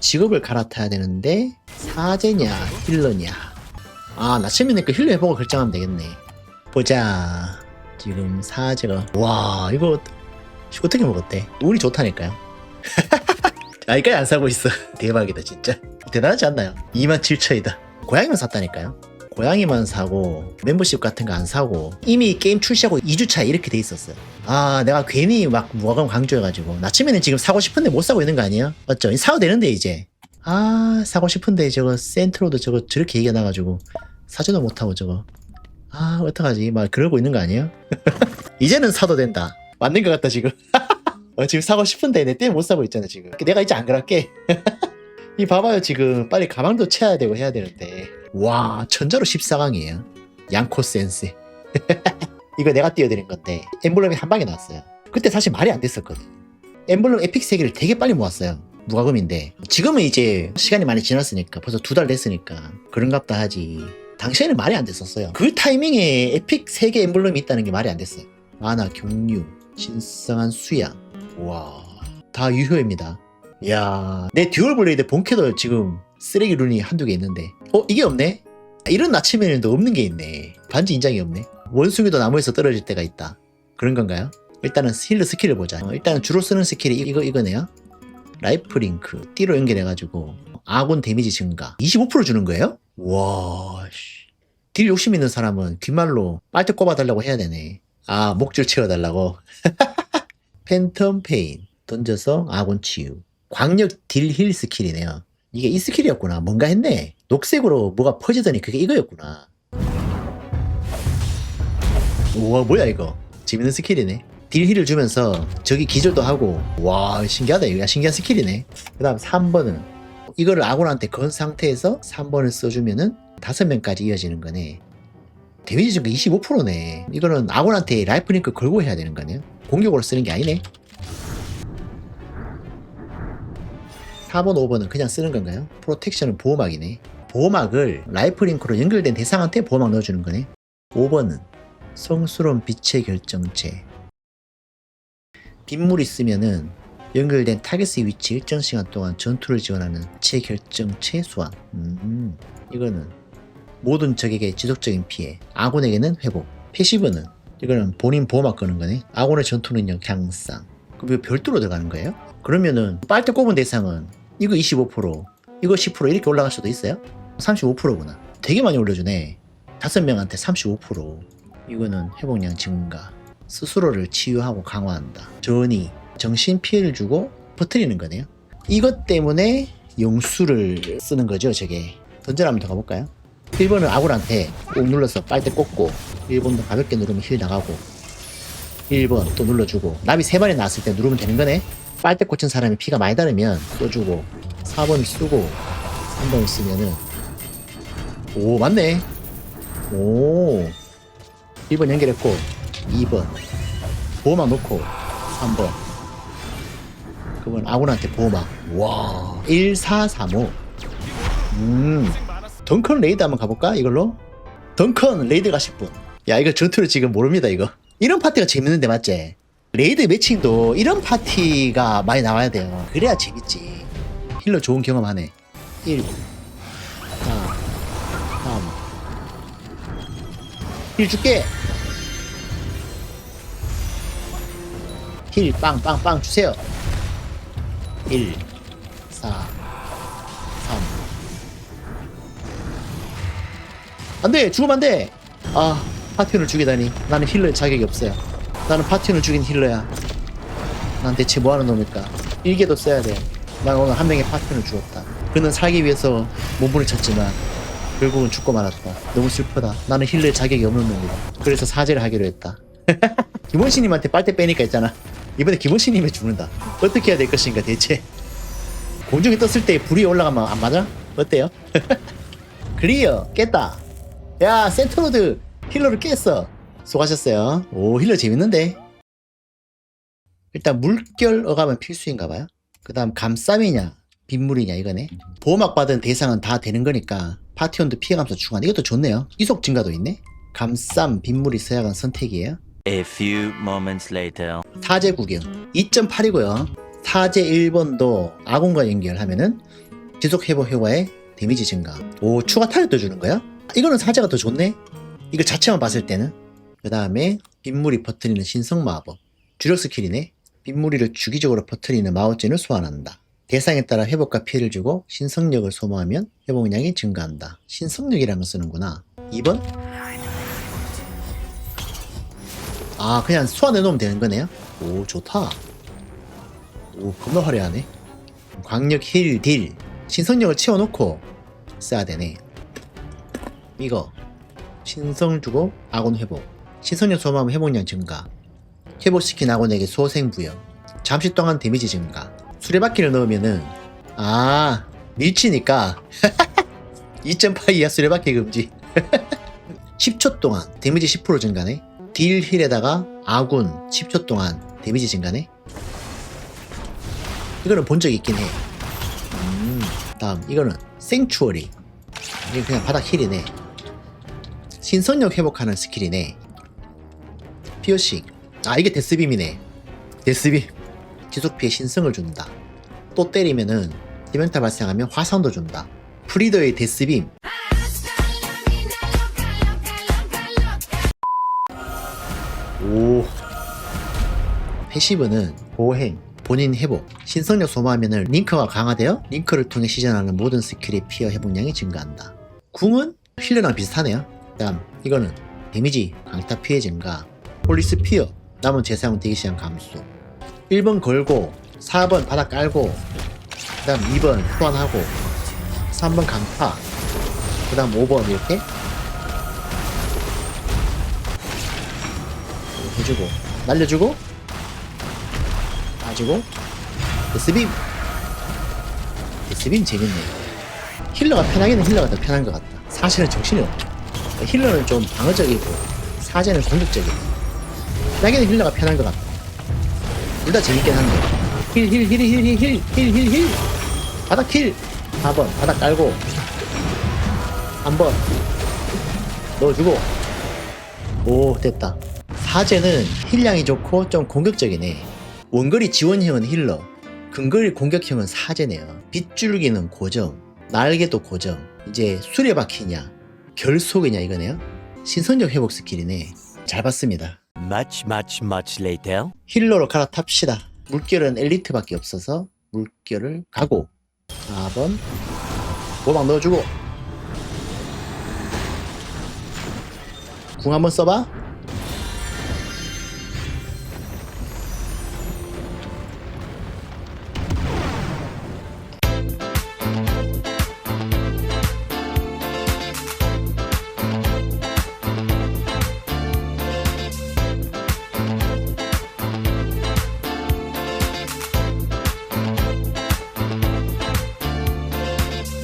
직업을 갈아타야 되는데 사제냐 힐러냐. 아 나침이네 그 힐러 해보고 결정하면 되겠네. 보자. 지금 사제가. 와 이거 어떻게 먹었대 운이 좋다니까요. 아이까지 안 사고 있어. 대박이다 진짜. 대단하지 않나요? 27,000이다. 고양이만 샀다니까요 고양이만 사고 멤버십 같은 거 안 사고 이미 게임 출시하고 2주차 이렇게 돼 있었어요. 아 내가 괜히 막 무화감 강조해가지고 나침에는 지금 사고 싶은데 못 사고 있는 거 아니에요? 맞죠? 사도 되는데 이제. 아 사고 싶은데 저거 센트로도 저거 저렇게 얘기해 놔가지고 사지도 못하고 저거. 아 어떡하지? 막 그러고 있는 거 아니에요? 이제는 사도 된다. 맞는 것 같다 지금. 어, 지금 사고 싶은데 내 때문에 못 사고 있잖아 지금. 내가 이제 안 그럴게. 이 봐봐요 지금. 빨리 가방도 채야 되고 해야 되는데 와 천자로 14강이에요. 양코 센스 이거 내가 띄워드린 건데 엠블럼이 한 방에 나왔어요. 그때 사실 말이 안 됐었거든. 엠블럼 에픽 세개를 되게 빨리 모았어요. 무과금인데. 지금은 이제 시간이 많이 지났으니까 벌써 두 달 됐으니까 그런갑다 하지. 당시에는 말이 안 됐었어요. 그 타이밍에 에픽 세개 엠블럼이 있다는 게 말이 안 됐어요. 만화 경류 신성한 수양 와 다 유효입니다. 야, 내 듀얼 블레이드 본캐도 지금 쓰레기 룬이 한두 개 있는데. 어, 이게 없네? 이런 아침에는도 없는 게 있네. 반지 인장이 없네. 원숭이도 나무에서 떨어질 때가 있다. 그런 건가요? 일단은 힐러 스킬을 보자. 어, 일단은 주로 쓰는 스킬이 이거, 이거네요. 라이프 링크. 띠로 연결해가지고 아군 데미지 증가. 25% 주는 거예요? 와, 씨. 딜 욕심 있는 사람은 귓말로 빨대 꼽아달라고 해야 되네. 아, 목줄 채워달라고. 팬텀 페인. 던져서 아군 치유. 광역 딜 힐 스킬이네요. 이게 이 스킬이었구나. 뭔가 했네. 녹색으로 뭐가 퍼지더니 그게 이거였구나. 우와, 뭐야, 이거. 재밌는 스킬이네. 딜 힐을 주면서 저기 기절도 하고. 와, 신기하다. 이거 신기한 스킬이네. 그 다음 3번은 이거를 아군한테 건 상태에서 3번을 써주면은 5명까지 이어지는 거네. 데미지 증가 25%네. 이거는 아군한테 라이프링크 걸고 해야 되는 거네요. 공격으로 쓰는 게 아니네. 4번, 5번은 그냥 쓰는 건가요? 프로텍션은 보호막이네. 보호막을 라이프링크로 연결된 대상한테 보호막 넣어주는 거네. 5번은 성스러운 빛의 결정체. 빗물이 쓰면은 연결된 타겟의 위치 일정 시간 동안 전투를 지원하는 빛의 결정체 수학. 음, 이거는 모든 적에게 지속적인 피해, 아군에게는 회복. 패시브는 이거는 본인 보호막 거는 거네. 아군의 전투 능력 향상. 이거 별도로 들어가는 거예요? 그러면은 빨대 꼽은 대상은 이거 25%, 이거 10% 이렇게 올라갈 수도 있어요? 35%구나. 되게 많이 올려주네. 다섯 명한테 35%. 이거는 회복량 증가. 스스로를 치유하고 강화한다. 전이 정신 피해를 주고 버티는 거네요. 이것 때문에 용수를 쓰는 거죠, 저게. 던전 한번 더 가볼까요? 1번은 아굴한테 꾹 눌러서 빨대 꽂고 1번도 가볍게 누르면 힐 나가고 1번 또 눌러주고 나비 3마리 나왔을 때 누르면 되는 거네 빨대 꽂힌 사람이 피가 많이 다르면 써주고 4번을 쓰고 3번을 쓰면은. 오 맞네. 오. 1번 연결했고 2번. 보호막 놓고 3번. 그건 아군한테 보호막. 와. 1435. 음. 덩컨 레이드 한번 가볼까 이걸로? 덩컨 레이드 가실 분야 이거 전투를 지금 모릅니다 이거. 이런 파티가 재밌는데 맞지 레이드 매칭도 이런 파티가 많이 나와야 돼요. 그래야 재밌지. 힐러 좋은 경험하네. 1 4 3 힐 줄게. 힐 빵빵빵 주세요. 1 4 3 안 돼 죽으면 안 돼. 아 파티온을 죽이다니. 나는 힐러의 자격이 없어요 나는 파티온을 죽인 힐러야. 난 대체 뭐하는 놈일까? 일개도 써야 돼 난 오늘 한 명의 파티온을 죽었다. 그는 살기 위해서 몸부를 쳤지만 결국은 죽고 말았다. 너무 슬프다. 나는 힐러의 자격이 없는 놈이다. 그래서 사죄를 하기로 했다. 김원신님한테 빨대 빼니까 있잖아. 이번에 김원신님이 죽는다. 어떻게 해야 될 것인가 대체? 공중에 떴을 때 불이 올라가면 안 맞아? 어때요? 클리어 깼다. 야 센트로드! 힐러를 깼어 수고하셨어요 오 힐러 재밌는데 일단 물결 어감은 필수인가봐요 그 다음 감쌈이냐 빗물이냐 이거네 보호막 받은 대상은 다 되는 거니까 파티온도 피해 감소 중간 이것도 좋네요 이속 증가도 있네 감쌈 빗물이 서야간 선택이에요 A few moments later. 사제 구경 2.8이고요 사제 1번도 아군과 연결하면은 지속 회복 효과에 데미지 증가. 오, 추가 타격도 주는 거야? 이거는 사제가 더 좋네? 이거 자체만 봤을 때는. 그 다음에 빗물이 퍼뜨리는 신성 마법. 주력 스킬이네. 빗무리를 주기적으로 퍼뜨리는 마법진을 소환한다. 대상에 따라 회복과 피해를 주고 신성력을 소모하면 회복량이 증가한다. 신성력이라는 걸 쓰는구나. 2번? 아 그냥 소환해 놓으면 되는 거네요? 오 좋다. 오 겁나 화려하네. 광력 힐, 딜. 신성력을 채워놓고 써야 되네. 이거 신성 주고 아군 회복. 신성력 소모하면 회복량 증가. 회복시킨 아군에게 소생 부여. 잠시 동안 데미지 증가. 수레바퀴를 넣으면은 아 밀치니까 2.8 이하 수레바퀴 금지. 10초 동안 데미지 10% 증가네. 딜 힐에다가 아군 10초 동안 데미지 증가네. 이거는 본 적 있긴 해. 음, 다음 이거는 생추어리. 이게 그냥 바닥 힐이네. 신선력 회복하는 스킬이네. 피어싱. 아 이게 데스빔이네. 데스빔. 지속 피해 신성을 준다. 또 때리면은 디멘타 발생하면 화산도 준다. 프리더의 데스빔. 오. 패시브는 보행, 본인 회복, 신성력 소모하면은 링크가 강화되어 링크를 통해 시전하는 모든 스킬의 피어 회복량이 증가한다. 궁은 힐러랑 비슷하네요. 다음 이거는 데미지, 강타 피해 증가, 폴리스 피어, 남은 재사용 대기 시간 감소. 1번 걸고 4번 바닥 깔고 그 다음 2번 소환하고 3번 강타 그 다음 5번 이렇게 해주고 날려주고 빠지고. 데스빔. 데스빔 재밌네. 힐러가 편하기는 힐러가 더 편한 것 같다. 사실은 정신이 없죠 힐러는 좀 방어적이고 사제는 공격적이고 편하기는 힐러가 편한 것 같다 둘다 재밌긴 한데. 힐 힐 힐 힐 힐 힐 힐 힐 힐. 바닥 힐 4번. 바닥 깔고. 한번. 넣어주고. 오 됐다. 사제는 힐량이 좋고 좀 공격적이네. 원거리 지원형은 힐러. 근거리 공격형은 사제네요. 빗줄기는 고정. 날개도 고정. 이제 수레바퀴냐. 결속이냐 이거네요. 신선력 회복 스킬이네. 잘 봤습니다 Much, much, much later. 힐러로 갈아탑시다. 물결은 엘리트밖에 없어서 물결을 가고 4번 도박 넣어주고 궁 한번 써봐